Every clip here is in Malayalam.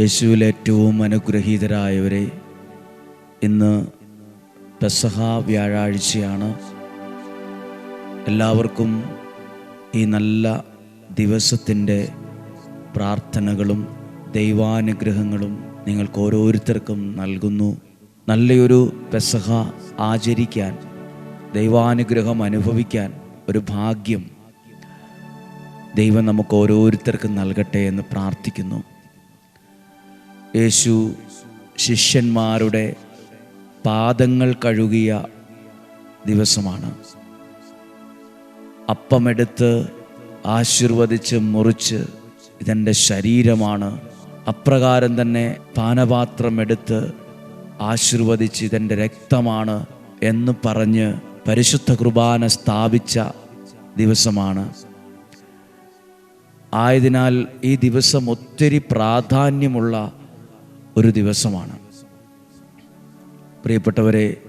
യേശുവിൽ ഏറ്റവും അനുഗ്രഹീതരായവരെ ഇന്ന് പെസഹ വ്യാഴാഴ്ചയാണ് എല്ലാവർക്കും ഈ നല്ല ദിവസത്തിന്റെ പ്രാർത്ഥനകളും ദൈവാനുഗ്രഹങ്ങളും നിങ്ങൾക്ക് ഓരോരുത്തർക്കും നൽകുന്നു. നല്ലൊരു പെസഹ ആചരിക്കാൻ ദൈവാനുഗ്രഹം അനുഭവിക്കാൻ ഒരു ഭാഗ്യം ദൈവം നമുക്ക് ഓരോരുത്തർക്കും നൽകട്ടെ എന്ന് പ്രാർത്ഥിക്കുന്നു. യേശു ശിഷ്യന്മാരുടെ പാദങ്ങൾ കഴുകിയ ദിവസമാണ്. അപ്പമെടുത്ത് ആശീർവദിച്ച് മുറിച്ച് ഇതെന്റെ ശരീരമാണ്. അപ്രകാരം തന്നെ പാനപാത്രം പാനപാത്രമെടുത്ത് ആശീർവദിച്ച് ഇതെന്റെ രക്തമാണ് എന്ന് പറഞ്ഞ് പരിശുദ്ധ കുർബാന സ്ഥാപിച്ച ദിവസമാണ്. ആയതിനാൽ ഈ ദിവസം ഒത്തിരി പ്രാധാന്യമുള്ള ഒരു ദിവസമാണ്. പ്രിയപ്പെട്ടവരെ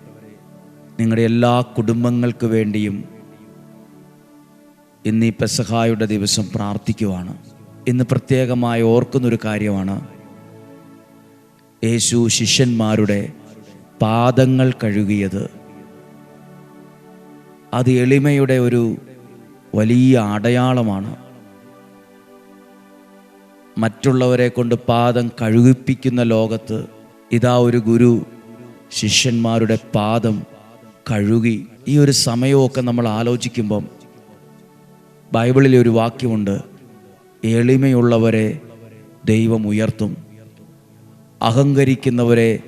നിങ്ങളുടെ എല്ലാ കുടുംബങ്ങൾക്ക് വേണ്ടിയും ഇന്ന് ഈ പെസഹായുടെ ദിവസം പ്രാർത്ഥിക്കുവാണ്. ഇന്ന് പ്രത്യേകമായി ഓർക്കുന്നൊരു കാര്യമാണ്. യേശു ശിഷ്യന്മാരുടെ പാദങ്ങൾ കഴുകിയത്. അത് എളിമയുടെ ഒരു വലിയ അടയാളമാണ്. മറ്റുള്ളവരെ കൊണ്ട് പാദം കഴുകിപ്പിക്കുന്ന ലോകത്ത് ഇതാ ഒരു ഗുരു ശിഷ്യന്മാരുടെ പാദം കഴുകി ഈ ഒരു സമയമൊക്കെ നമ്മൾ ആലോചിക്കുമ്പം ബൈബിളിലെ ഒരു വാക്യമുണ്ട് എളിമയുള്ളവരെ ദൈവം ഉയർത്തും അഹങ്കരിക്കുന്നവരെ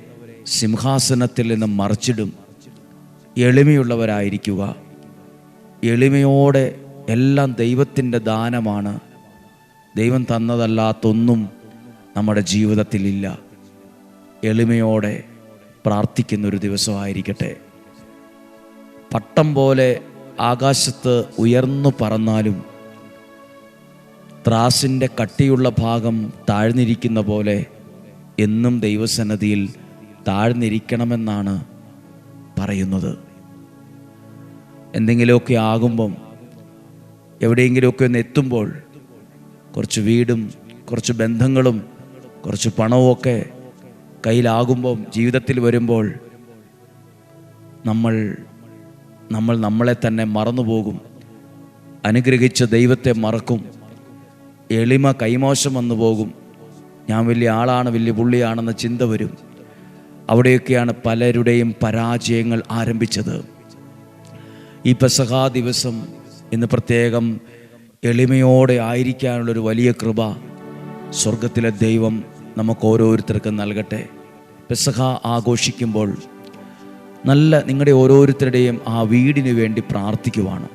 സിംഹാസനത്തിൽ നിന്ന് മറിച്ചിടും. എളിമയുള്ളവരായിരിക്കുക. എളിമയോടെ എല്ലാം ദൈവത്തിന്റെ ദാനമാണ്. ദൈവം തന്നതല്ലാത്തൊന്നും നമ്മുടെ ജീവിതത്തിലില്ല. എളിമയോടെ പ്രാർത്ഥിക്കുന്ന ഒരു ദിവസമായിരിക്കട്ടെ. പട്ടം പോലെ ആകാശത്ത് ഉയർന്നു പറന്നാലും ത്രാസിന്റെ കട്ടിയുള്ള ഭാഗം താഴ്ന്നിരിക്കുന്ന പോലെ എന്നും ദൈവസന്നതിയിൽ താഴ്ന്നിരിക്കണമെന്നാണ് പറയുന്നത്. എന്തെങ്കിലുമൊക്കെ ആകുമ്പം എവിടെയെങ്കിലുമൊക്കെ ഒന്ന് എത്തുമ്പോൾ കുറച്ച് വീടും കുറച്ച് ബന്ധങ്ങളും കുറച്ച് പണവുമൊക്കെ കയ്യിലാകുമ്പം ജീവിതത്തിൽ വരുമ്പോൾ നമ്മൾ നമ്മൾ നമ്മളെ തന്നെ മറന്നുപോകും. അനുഗ്രഹിച്ച ദൈവത്തെ മറക്കും. എളിമ കൈമോശം വന്നു പോകും. ഞാൻ വലിയ ആളാണ് വലിയ പുള്ളിയാണെന്ന ചിന്ത വരും. അവിടെയൊക്കെയാണ് പലരുടെയും പരാജയങ്ങൾ ആരംഭിച്ചത്. ഈ പെസഹാ ദിവസം ഇന്ന് പ്രത്യേകം എളിമയോടെ ആയിരിക്കാനുള്ളൊരു വലിയ കൃപ സ്വർഗത്തിലെ ദൈവം നമുക്ക് ഓരോരുത്തർക്കും നൽകട്ടെ. പെസഹ ആഘോഷിക്കുമ്പോൾ നല്ല നിങ്ങളുടെ ഓരോരുത്തരുടെയും ആ വീടിന് വേണ്ടി പ്രാർത്ഥിക്കുവാണ്.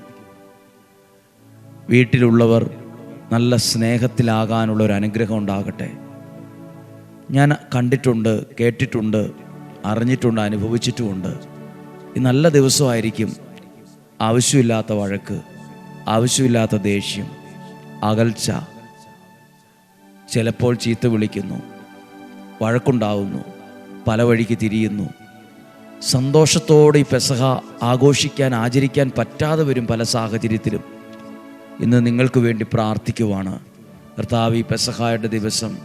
വീട്ടിലുള്ളവർ നല്ല സ്നേഹത്തിലാകാനുള്ള ഒരു അനുഗ്രഹം ഉണ്ടാകട്ടെ. ഞാൻ കണ്ടിട്ടുണ്ട് കേട്ടിട്ടുണ്ട് അറിഞ്ഞിട്ടുണ്ട് അനുഭവിച്ചിട്ടുമുണ്ട്. ഈ നല്ല ദിവസമായിരിക്കും ആവശ്യമില്ലാത്ത വഴക്ക്. ആവശ്യമില്ലാത്ത ദേഷ്യം അകൽച്ച ചിലപ്പോൾ ചീത്ത വിളിക്കുന്നു വഴക്കുണ്ടാവുന്നു പല വഴിക്ക് തിരിയുന്നു. സന്തോഷത്തോടെ ഈ പെസഹ ആഘോഷിക്കാൻ ആചരിക്കാൻ പറ്റാതെ വരും പല സാഹചര്യത്തിലും. ഇന്ന് നിങ്ങൾക്ക് വേണ്ടി പ്രാർത്ഥിക്കുവാണ്. കർത്താവ് ഈ പെസഹായുടെ ദിവസം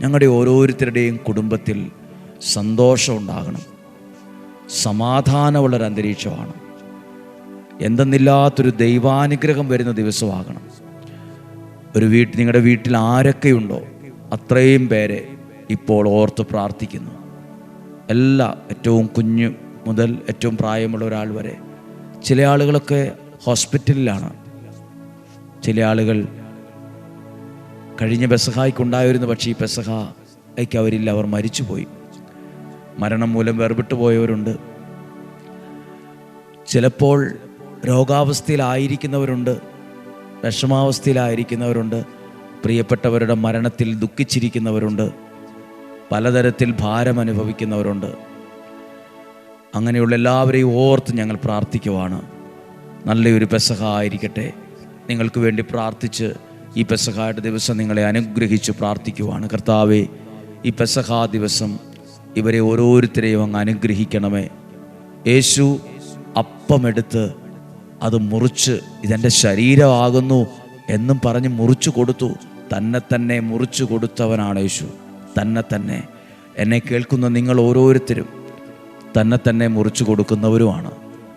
ഞങ്ങളുടെ ഓരോരുത്തരുടെയും കുടുംബത്തിൽ സന്തോഷം ഉണ്ടാകണം. എന്തെന്നില്ലാത്തൊരു ദൈവാനുഗ്രഹം വരുന്ന ദിവസമാകണം. ഒരു വീട്ടിൽ നിങ്ങളുടെ വീട്ടിൽ ആരൊക്കെയുണ്ടോ അത്രയും പേരെ ഇപ്പോൾ ഓർത്ത് പ്രാർത്ഥിക്കുന്നു. എല്ലാ ഏറ്റവും കുഞ്ഞു മുതൽ ഏറ്റവും പ്രായമുള്ള ഒരാൾ വരെ. ചില ആളുകളൊക്കെ ഹോസ്പിറ്റലിലാണ്. ചില ആളുകൾ കഴിഞ്ഞ പെസഹായിക്കുണ്ടായിരുന്നു പക്ഷേ ഈ പെസഹായ്ക്ക് അവരില്ല അവർ മരിച്ചുപോയി. മരണം മൂലം വേർപെട്ടു പോയവരുണ്ട് ചിലപ്പോൾ രോഗാവസ്ഥയിലായിരിക്കുന്നവരുണ്ട് വിഷമാവസ്ഥയിലായിരിക്കുന്നവരുണ്ട് പ്രിയപ്പെട്ടവരുടെ മരണത്തിൽ ദുഃഖിച്ചിരിക്കുന്നവരുണ്ട് പലതരത്തിൽ ഭാരം അനുഭവിക്കുന്നവരുണ്ട് അങ്ങനെയുള്ള എല്ലാവരെയും ഓർത്ത് ഞങ്ങൾ പ്രാർത്ഥിക്കുവാണ്. നല്ലൊരു പെസഹ ആയിരിക്കട്ടെ. നിങ്ങൾക്ക് വേണ്ടി പ്രാർത്ഥിച്ച് ഈ പെസഹായുടെ ദിവസം നിങ്ങളെ അനുഗ്രഹിച്ച് പ്രാർത്ഥിക്കുവാണ്. കർത്താവെ ഈ പെസഹാ ദിവസം ഇവരെ ഓരോരുത്തരെയും അങ്ങ് അനുഗ്രഹിക്കണമേ. യേശു അപ്പമെടുത്ത് അത് മുറിച്ച് ഇതെന്റെ ശരീരമാകുന്നു എന്നും പറഞ്ഞ് മുറിച്ചു കൊടുത്തു. തന്നെ തന്നെ മുറിച്ചു കൊടുത്തവനാണ് യേശു. തന്നെ തന്നെ. എന്നെ കേൾക്കുന്ന നിങ്ങൾ ഓരോരുത്തരും തന്നെ തന്നെ മുറിച്ചു കൊടുക്കുന്നവരുമാണ്.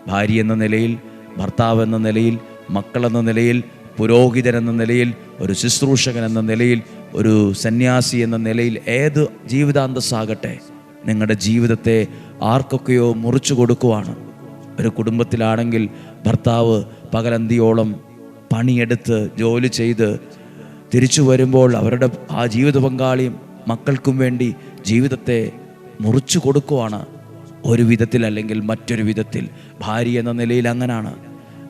ഭാര്യ എന്ന നിലയിൽ ഭർത്താവ് എന്ന നിലയിൽ മക്കളെന്ന നിലയിൽ പുരോഹിതൻ എന്ന നിലയിൽ ഒരു ശുശ്രൂഷകൻ എന്ന നിലയിൽ ഒരു സന്യാസി എന്ന നിലയിൽ ഏത് ജീവിതാന്തസ്സാകട്ടെ നിങ്ങളുടെ ജീവിതത്തെ ആർക്കൊക്കെയോ മുറിച്ചു കൊടുക്കുവാണ്. ഒരു കുടുംബത്തിലാണെങ്കിൽ ഭർത്താവ് പകലന്തിയോളം പണിയെടുത്ത് ജോലി ചെയ്ത് തിരിച്ചു വരുമ്പോൾ അവരുടെ ആ ജീവിത പങ്കാളിയും മക്കൾക്കും വേണ്ടി ജീവിതത്തെ മുറിച്ചു കൊടുക്കുവാണ്. ഒരു വിധത്തിൽ അല്ലെങ്കിൽ മറ്റൊരു വിധത്തിൽ ഭാര്യ എന്ന നിലയിൽ അങ്ങനാണ്.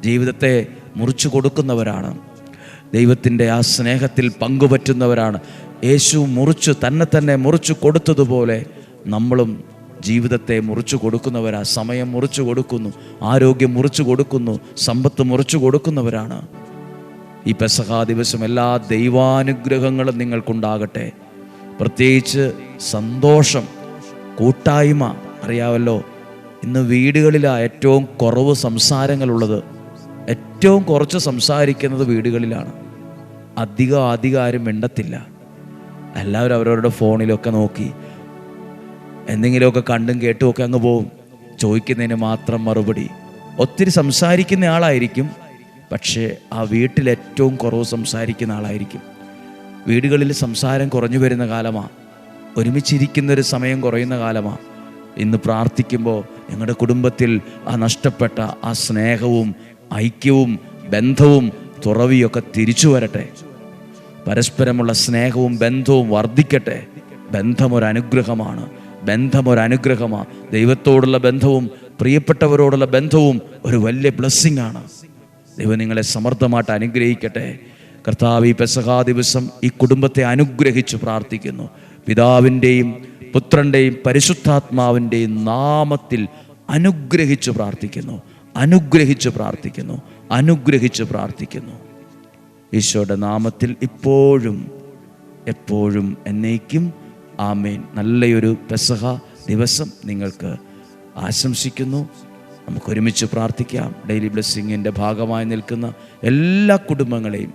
ജീവിതത്തെ മുറിച്ചു കൊടുക്കുന്നവരാണ്. ദൈവത്തിന്റെ ആ സ്നേഹത്തിൽ പങ്കുപറ്റുന്നവരാണ്. യേശു മുറിച്ചു തന്നെ തന്നെ മുറിച്ചു കൊടുത്തതുപോലെ നമ്മളും ജീവിതത്തെ മുറിച്ചു കൊടുക്കുന്നവരാ സമയം മുറിച്ചു കൊടുക്കുന്നു ആരോഗ്യം മുറിച്ചു കൊടുക്കുന്നു സമ്പത്ത് മുറിച്ചു കൊടുക്കുന്നവരാണ്. ഈ പെസഹാ ദിവസം എല്ലാ ദൈവാനുഗ്രഹങ്ങളും നിങ്ങൾക്കുണ്ടാകട്ടെ. പ്രത്യേകിച്ച് സന്തോഷം കൂട്ടായ്മ അറിയാമല്ലോ ഇന്ന് വീടുകളിലാണ് ഏറ്റവും കുറവ് സംസാരങ്ങളുള്ളത്. ഏറ്റവും കുറച്ച് സംസാരിക്കുന്നത് വീടുകളിലാണ്. അധികം അധികം ആരും മിണ്ടത്തില്ല. എല്ലാവരും അവരവരുടെ ഫോണിലൊക്കെ നോക്കി എന്തെങ്കിലുമൊക്കെ കണ്ടും കേട്ടും ഒക്കെ അങ്ങ് പോവും. ചോദിക്കുന്നതിന് മാത്രം മറുപടി. ഒത്തിരി സംസാരിക്കുന്ന ആളായിരിക്കും പക്ഷേ ആ വീട്ടിൽ ഏറ്റവും കുറവ് സംസാരിക്കുന്ന ആളായിരിക്കും. വീടുകളിൽ സംസാരം കുറഞ്ഞു വരുന്ന കാലമാണ് ഒരുമിച്ചിരിക്കുന്നൊരു സമയം കുറയുന്ന കാലമാണ് ഇന്ന് പ്രാർത്ഥിക്കുമ്പോൾ ഞങ്ങളുടെ കുടുംബത്തിൽ ആ നഷ്ടപ്പെട്ട ആ സ്നേഹവും ഐക്യവും ബന്ധവും തുറവിയൊക്കെ തിരിച്ചു വരട്ടെ. പരസ്പരമുള്ള സ്നേഹവും ബന്ധവും വർദ്ധിക്കട്ടെ. ബന്ധം ഒരു അനുഗ്രഹമാണ്. ബന്ധം ഒരു അനുഗ്രഹമാണ് ദൈവത്തോടുള്ള ബന്ധവും പ്രിയപ്പെട്ടവരോടുള്ള ബന്ധവും ഒരു വലിയ ബ്ലെസ്സിങ് ആണ്. ദൈവം നിങ്ങളെ സമർത്ഥമായിട്ട് അനുഗ്രഹിക്കട്ടെ. കർത്താവ് ഈ പെസഹാ ദിവസം ഈ കുടുംബത്തെ അനുഗ്രഹിച്ച് പ്രാർത്ഥിക്കുന്നു. പിതാവിന്റെയും പുത്രന്റെയും പരിശുദ്ധാത്മാവിന്റെയും നാമത്തിൽ അനുഗ്രഹിച്ച് പ്രാർത്ഥിക്കുന്നു. അനുഗ്രഹിച്ച് പ്രാർത്ഥിക്കുന്നു. അനുഗ്രഹിച്ച് പ്രാർത്ഥിക്കുന്നു. ഈശോയുടെ നാമത്തിൽ ഇപ്പോഴും എപ്പോഴും എന്നേക്കും ആമേൻ. നല്ലയൊരു പെസഹ ദിവസം നിങ്ങൾക്ക് ആശംസിക്കുന്നു. നമുക്കൊരുമിച്ച് പ്രാർത്ഥിക്കാം. ഡെയിലി ബ്ലെസ്സിങ്ങിന്റെ ഭാഗമായി നിൽക്കുന്ന എല്ലാ കുടുംബങ്ങളെയും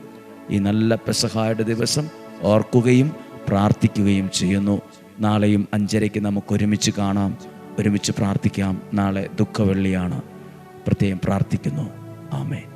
ഈ നല്ല പെസഹായുടെ ദിവസം ഓർക്കുകയും പ്രാർത്ഥിക്കുകയും ചെയ്യുന്നു. നാളെയും അഞ്ചരയ്ക്ക് നമുക്ക് ഒരുമിച്ച് കാണാം. ഒരുമിച്ച് പ്രാർത്ഥിക്കാം. നാളെ ദുഃഖവെള്ളിയാണ്. പ്രത്യേകം പ്രാർത്ഥിക്കുന്നു. ആമേൻ.